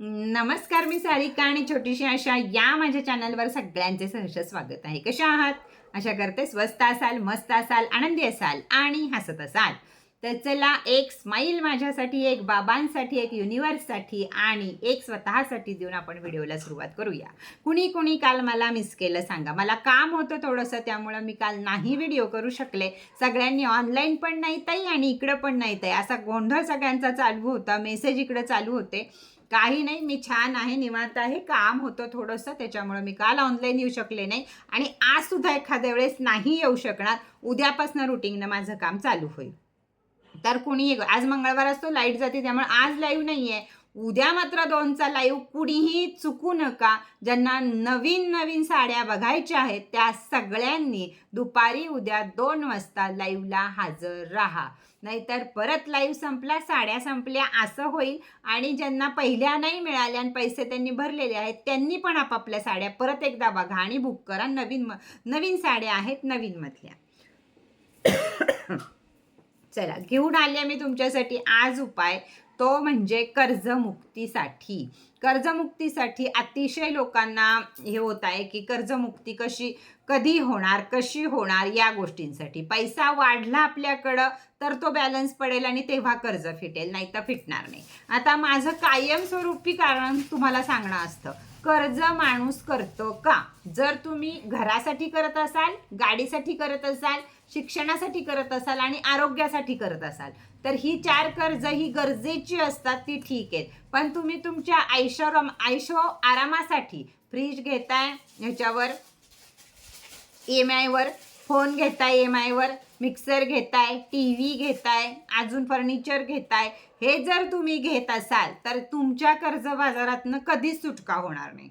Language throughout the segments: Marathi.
नमस्कार मी सारिका आणि छोटीशी आशा या माझ्या चॅनलवर सगळ्यांचे सहर्ष स्वागत आहे. कशा आहात? आशा करते स्वस्त असाल मस्त असाल आनंदी असाल आणि हसत असाल. तर चला एक स्माईल माझ्यासाठी एक बाबांसाठी एक युनिवर्ससाठी आणि एक स्वतःसाठी देऊन आपण व्हिडिओला सुरुवात करूया. कुणी कुणी काल मला मिस केलं सांगा. मला काम होतं थोडंसं त्यामुळं मी काल नाही व्हिडिओ करू शकले. सगळ्यांनी ऑनलाईन पण नाही ताई आणि इकडं पण नाही ताई असा गोंधळ सगळ्यांचा चालू होता. मेसेज इकडं चालू होते. काही नाही मी छान आहे निवांत आहे काम होतं थोडंसं त्याच्यामुळं मी काल ऑनलाईन येऊ शकले नाही आणि आज सुद्धा एखाद्या वेळेस नाही येऊ शकणार. उद्यापासून रुटीननं माझं काम चालू होईल. तर कुणी आज मंगळवार असतो लाइट जाते त्यामुळे आज लाईव्ह नाही आहे उद्या मात्र दोनचा लाईव्ह कुणीही चुकू नका. ज्यांना नवीन नवीन साड्या बघायच्या आहेत त्या सगळ्यांनी दुपारी उद्या दोन वाजता लाईव्हला हजर राहा. नाहीतर परत लाईव्ह संपला साड्या संपल्या असं होईल. आणि ज्यांना पहिल्या नाही मिळाल्या आणि पैसे त्यांनी भरलेले आहेत त्यांनी पण आपापल्या साड्या परत एकदा बघा आणि बुक करा. नवीन म नवीन साड्या आहेत नवीन मधल्या. चला घेऊन आले मी तुमच्यासाठी आज उपाय. तो म्हणजे कर्जमुक्तीसाठी. कर्जमुक्तीसाठी अतिशय लोकांना हे होत आहे की कर्जमुक्ती कशी कधी होणार कशी होणार या गोष्टींसाठी. पैसा वाढला आपल्याकडं तर तो बॅलन्स पडेल आणि तेव्हा कर्ज फिटेल नाही तर फिटणार नाही. आता माझं कायमस्वरूपी कारण तुम्हाला सांगणं असतं. कर्ज माणूस करतो का? जर तुम्ही घरासाठी करत असाल गाडीसाठी करत असाल शिक्षणासाठी करत असाल आणि आरोग्यासाठी करत असाल तर ही चार कर्ज ही गरजेची असतात ती ठीक आहेत. पण तुम्ही तुमच्या आयुष्य आयुष्य आरामासाठी फ्रीज घेताय ह्याच्यावर एम आयवर फोन घेताय एम आयवर मिक्सर घेताय टी व्ही घेताय अजून फर्निचर घेताय हे जर तुम्ही घेत असाल तर तुमच्या कर्ज बाजारातनं कधीच सुटका होणार नाही.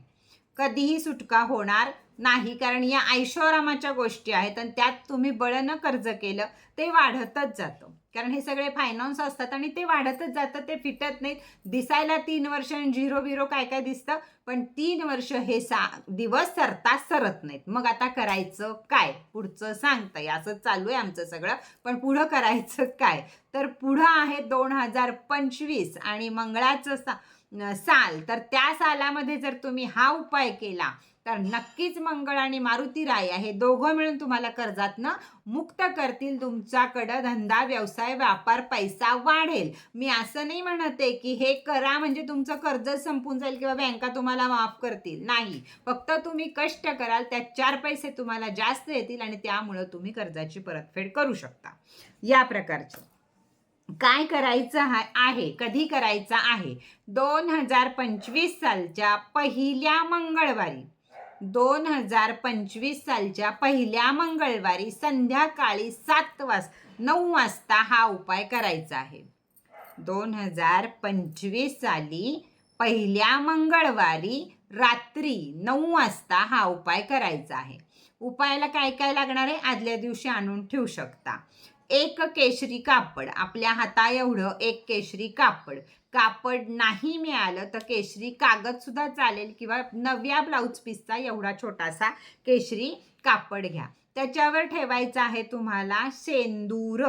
कधीही सुटका होणार नाही कारण या ऐशोरामाच्या गोष्टी आहेत आणि त्यात तुम्ही बळनं कर्ज केलं ते वाढतच जातं. कारण हे सगळे फायनान्स असतात आणि ते वाढतच जातं ते फिटत नाहीत. दिसायला तीन वर्ष आणि झिरो बिरो काय काय दिसतं पण तीन वर्ष हे सा दिवस सरता सरत नाहीत. मग आता करायचं काय? पुढचं सांगताय असं चालू आहे आमचं सगळं. पण पुढं करायचं काय? तर पुढं आहे दोन हजार पंचवीस आणि मंगळाचं सा साल. तर त्या सालामध्ये जर तुम्ही हा उपाय केला तर नक्कीच मंगळ आणि मारुती राया हे दोघं मिळून तुम्हाला कर्जातनं मुक्त करतील. तुमच्याकडं धंदा व्यवसाय व्यापार पैसा वाढेल. मी असं नाही म्हणते की हे करा म्हणजे तुमचं कर्ज संपून जाईल किंवा बँका तुम्हाला माफ करतील. नाही. फक्त तुम्ही कष्ट कराल त्यात चार पैसे तुम्हाला जास्त येतील आणि त्यामुळं तुम्ही कर्जाची परतफेड करू शकता. या प्रकारचं. काय करायचं हा आहे? कधी करायचं आहे? दोन हजार पंचवीस सालच्या पहिल्या मंगळवारी. दोन हजार पंचवीस सालच्या पहिल्या मंगळवारी संध्याकाळी सात वाज नऊ वाजता हा उपाय करायचा आहे. दोन हजार पंचवीस साली पहिल्या मंगळवारी रात्री नऊ वाजता हा उपाय करायचा आहे. उपायाला काय काय लागणार आहे? आदल्या दिवशी आणून ठेवू शकता. एक केशरी कापड. आपल्या हाता एवढं एक केशरी कापड. कापड नाही मिळालं तर केशरी कागद सुद्धा चालेल किंवा नव्या ब्लाऊज पीसचा एवढा छोटासा केशरी कापड घ्या. त्याच्यावर ठेवायचं आहे तुम्हाला शेंदूर.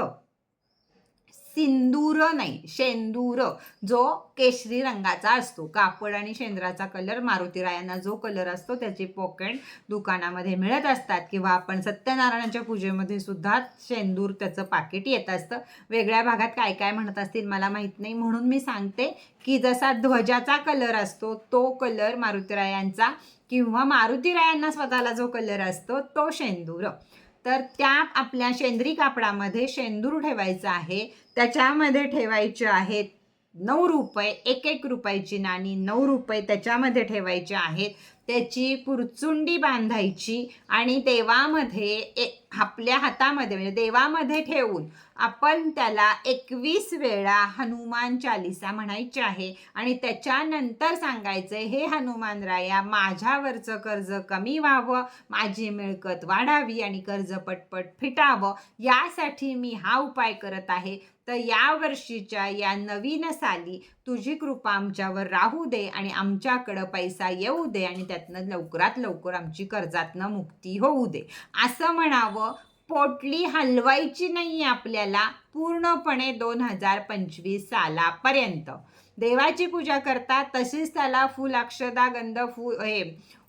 सिंदूर नाही शेंदूर जो केशरी रंगाचा असतो. कापड आणि शेंद्राचा कलर मारुतीरायांना जो कलर असतो त्याचे पॉकेट दुकानामध्ये मिळत असतात. किंवा आपण सत्यनारायणाच्या पूजेमध्ये सुद्धा शेंदूर त्याचं पाकिट येत असतं. वेगळ्या भागात काय काय म्हणत असतील मला माहीत नाही. म्हणून मी सांगते की जसा ध्वजाचा कलर असतो तो कलर मारुतीरायांचा किंवा मारुतीरायांना स्वतःला जो कलर असतो तो शेंदूर. तर त्या आपल्या शेंद्री कापडामध्ये शेंदूर ठेवायचं आहे. त्याच्यामध्ये ठेवायचे आहेत नऊ रुपये एक एक रुपयाची नाणी नऊ रुपये त्याच्यामध्ये ठेवायचे आहेत. त्याची पुरचुंडी बांधायची आणि देवामध्ये एक आपल्या हातामध्ये म्हणजे देवामध्ये ठेवून आपण त्याला एकवीस वेळा हनुमान चालिसा म्हणायची आहे. आणि त्याच्यानंतर सांगायचं हे हनुमान राया माझ्यावरचं कर्ज कमी व्हावं माझी मिळकत वाढावी आणि कर्ज पटपट फिटावं. यासाठी मी हा उपाय करत आहे. तर या वर्षीच्या या नवीन साली तुझी कृपा आमच्यावर राहू दे आणि आमच्याकडं पैसा येऊ दे आणि त्यातनं लवकरात लवकर आमची कर्जातनं मुक्ती होऊ दे. असं म्हणावं पोटली हलवायची नाही आपल्याला. पूर्णपणे दोन हजार पंचवीस सालापर्यंत. देवाची पूजा करता तशीच त्याला फुल अक्षदा गंध फू हे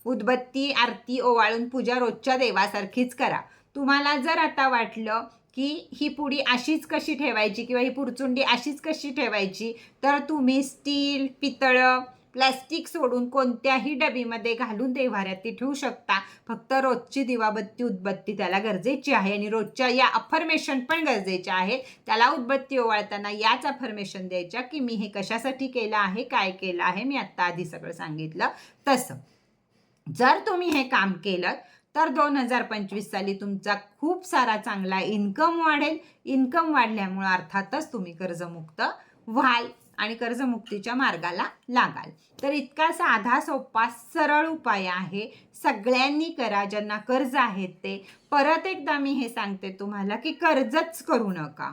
उदबत्ती आरती ओवाळून पूजा रोजच्या देवासारखीच करा. तुम्हाला जर आता वाटलं की ही पुडी अशीच कशी ठेवायची किंवा ही पुरचुंडी अशीच कशी ठेवायची तर तुम्ही स्टील पितळं प्लॅस्टिक सोडून कोणत्याही डबीमध्ये घालून देव्हाऱ्यात ती ठेवू शकता. फक्त रोजची दिवाबत्ती उदबत्ती त्याला गरजेची आहे आणि रोजच्या या अफर्मेशन पण गरजेच्या आहे त्याला उदबत्ती ओवाळताना याच अफर्मेशन द्यायच्या की मी हे कशासाठी केलं आहे काय केलं आहे मी आत्ता आधी सगळं सांगितलं. तसं जर तुम्ही हे काम केलं तर दोन हजार पंचवीस साली तुमचा खूप सारा चांगला इन्कम वाढेल. इन्कम वाढल्यामुळं अर्थातच तुम्ही कर्जमुक्त व्हाल. आणि कर्जमुक्तीच्या मार्गाला लागाल. तर इतका साधा सोपा सरळ उपाय आहे. सगळ्यांनी करा ज्यांना कर्ज आहेत ते. परत एकदा मी हे सांगते तुम्हाला की कर्जच करू नका.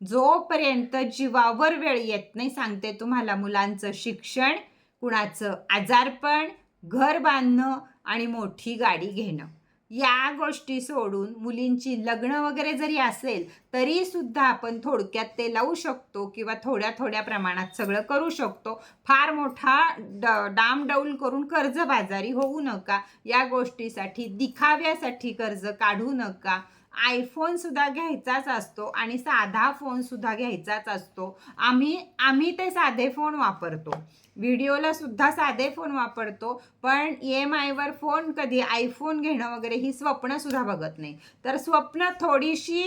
जोपर्यंत जीवावर वेळ येत नाही सांगते तुम्हाला मुलांचं शिक्षण कुणाचं आजारपण घर बांधणं आणि मोठी गाडी घेणं. या गोष्टी सोडून मुलींची लग्न वगैरे जरी असेल तरी सुद्धा आपण थोडक्यात ते लावू शकतो किंवा थोड्या थोड्या प्रमाणात सगळं करू शकतो. फार मोठा ड डामडौल करून कर्जबाजारी होऊ नका. या गोष्टीसाठी दिखाव्यासाठी कर्ज काढू नका. आयफोन सुद्धा घ्यायचाच असतो आणि साधा फोन सुद्धा घ्यायचाच असतो. आम्ही आम्ही ते साधे फोन वापरतो. व्हिडिओला सुद्धा साधे फोन वापरतो पण ई एम आयवर फोन कधी आयफोन घेणं वगैरे ही स्वप्न सुद्धा बघत नाही. तर स्वप्न थोडीशी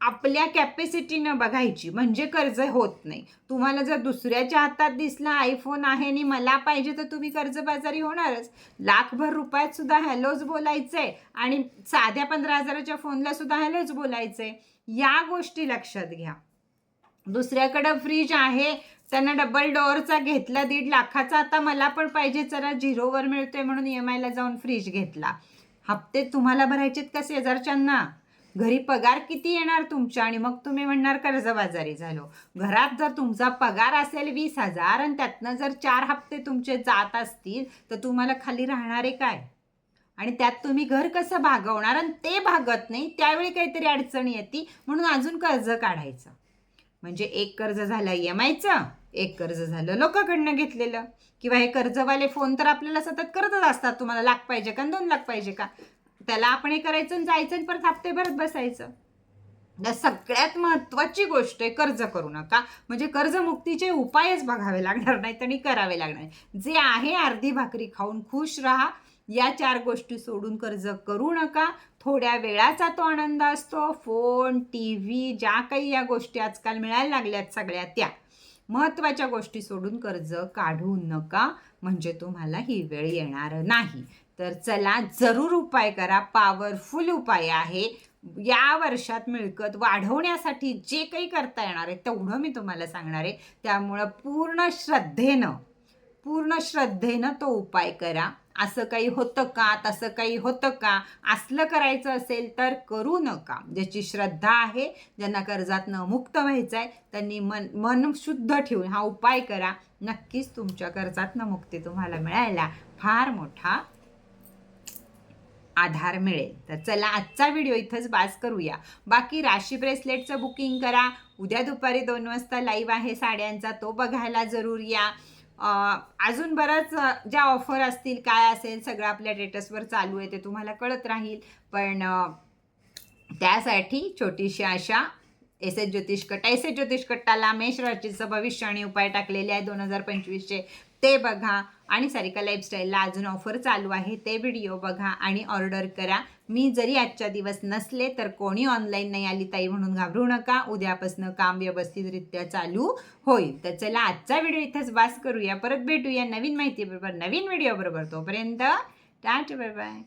आपल्या कॅपॅसिटीनं बघायची म्हणजे कर्ज होत नाही. तुम्हाला जर दुसऱ्याच्या हातात दिसला आयफोन आहे आणि मला पाहिजे तर तुम्ही कर्जबाजारी होणारच. लाखभर रुपयात सुद्धा हॅलोच बोलायचंय आणि साध्या पंधरा हजाराच्या फोनला सुद्धा हॅलोच बोलायचंय. या गोष्टी लक्षात घ्या. दुसऱ्याकडं फ्रीज आहे त्यांना डबल डोअरचा घेतला दीड लाखाचा आता मला पण पाहिजे जरा झिरोवर मिळतोय म्हणून ई एम आयला जाऊन फ्रीज घेतला. हप्ते तुम्हाला भरायचेत का शेजारच्यांना? घरी पगार किती येणार तुमच्या? आणि मग तुम्ही म्हणणार कर्जबाजारी झालो. घरात जर तुमचा पगार असेल वीस हजार आणि त्यातनं जर चार हप्ते तुमचे जात असतील तर तुम्हाला खाली राहणारे काय? आणि त्यात तुम्ही घर कसं भागवणार? आणि ते भागत नाही त्यावेळी काहीतरी अडचणी येते. म्हणून अजून कर्ज काढायचं. म्हणजे एक कर्ज झालं ई एम आयचं एक कर्ज झालं लोकांकडनं घेतलेलं. किंवा हे कर्जवाले फोन तर आपल्याला सतत करतच असतात. तुम्हाला लाख पाहिजे का? दोन लाख पाहिजे का? त्याला आपण हे करायचं आणि जायचं आणि परत हप्ते भरत बसायचं सगळ्यात महत्त्वाची गोष्ट आहे कर्ज करू नका. म्हणजे कर्जमुक्तीचे उपायच बघावे लागणार नाहीत आणि करावे लागणार जे आहे अर्धी भाकरी खाऊन खुश राहा. या चार गोष्टी सोडून कर्ज करू नका. थोड्या वेळाचा तो आनंद असतो. फोन टी व्ही ज्या काही या गोष्टी आजकाल मिळायला लागल्यात सगळ्या त्या. महत्त्वाच्या गोष्टी सोडून कर्ज काढू नका. म्हणजे तुम्हाला ही वेळ येणार नाही. तर चला जरूर उपाय करा. पॉवरफुल उपाय आहे. या वर्षात मिळकत वाढवण्यासाठी जे काही करता येणार आहे तेवढं मी तुम्हाला सांगणार आहे. त्यामुळं पूर्ण श्रद्धेनं पूर्ण श्रद्धेनं तो उपाय करा. असं काही होतं का? तसं काही होतं का? असलं करायचं असेल तर करू नका. ज्याची श्रद्धा आहे ज्यांना कर्जातनं मुक्त व्हायचं आहे त्यांनी मन मन शुद्ध ठेवून हा उपाय करा. नक्कीच तुमच्या कर्जातनं मुक्ती तुम्हाला मिळायला फार मोठा आधार मिळेल. तर चला आजचा व्हिडिओ इथंच बास करूया. बाकी राशी ब्रेसलेटचं बुकिंग करा. उद्या दुपारी दोन वाजता लाईव्ह आहे साड्यांचा तो बघायला जरूर या. अजून बरंच ज्या ऑफर असतील काय असेल सगळं आपल्या डेटसवर चालू आहे ते तुम्हाला कळत राहील. पण त्यासाठी छोटीशी आशा एस एस ज्योतिष कट्टा एस एस ज्योतिष कट्टाला मेष राशीचं भविष्य आणि उपाय टाकलेले आहे दोन हजार पंचवीसचे. ते बघा. आणि सारिका लाईफस्टाईलला अजून ऑफर चालू आहे. ते व्हिडिओ बघा आणि ऑर्डर करा. मी जरी आजच्या दिवस नसले तर कोणी ऑनलाईन नाही आली ताई म्हणून घाबरू नका. उद्यापासून काम व्यवस्थितरित्या चालू होईल. तर चला आजचा व्हिडिओ इथंच वास करूया. परत भेटूया नवीन माहितीबरोबर नवीन व्हिडिओ बरोबर. तोपर्यंत टाट बाय बाय